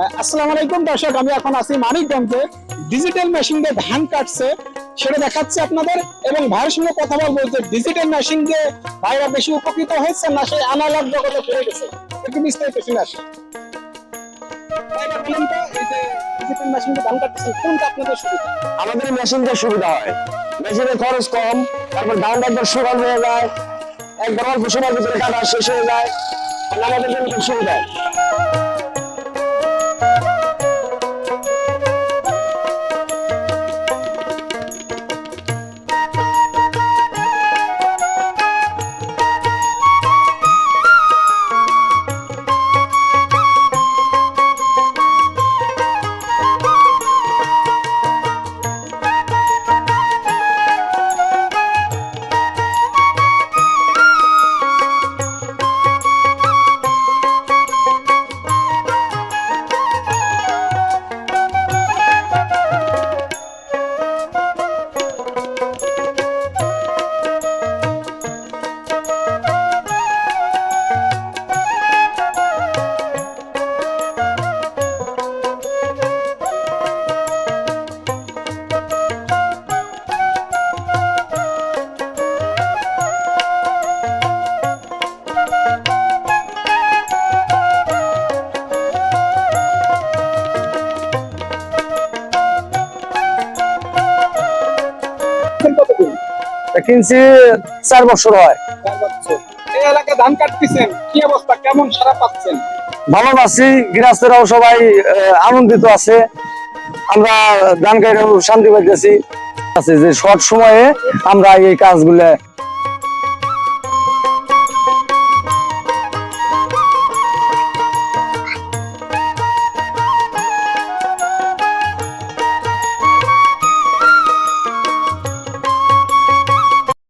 আসসালামু আলাইকুম দর্শক, আমি এখন আছি মানিকগঞ্জে। ডিজিটাল মেশিন দিয়ে ধান কাটছে, সেটা দেখাচ্ছে আপনাদের। এবং ভাইয়ের সঙ্গে কথা বলব যে ডিজিটাল মেশিন দিয়ে ভাইরা বেশি উপকৃত হয়েছে না, সেই আনালগ জগতে ফিরে গেছে। একটু বিস্তারিত শুনে আসে। ডিজিটাল মেশিন সুবিধা? আমাদের হয়। মেশিনের খরচ কম, তারপর ধান একবার শুকান হয়ে যায়, একবার অল্প সময়ের ভিতরে কাটা শেষ হয়ে যায় আমাদের জন্য সুবিধা কতদিন কিনছি চার বছর হয়। এই এলাকায় ধান কাটতেছেন কি অবস্থা? কেমন সারা পাচ্ছেন? ভালো আছি গৃহস্থরাও সবাই আনন্দিত আছে। আমরা ধান কাটার শান্তি পাইতেছি। আছে যে শর্ট সময়ে আমরা এই কাজগুলো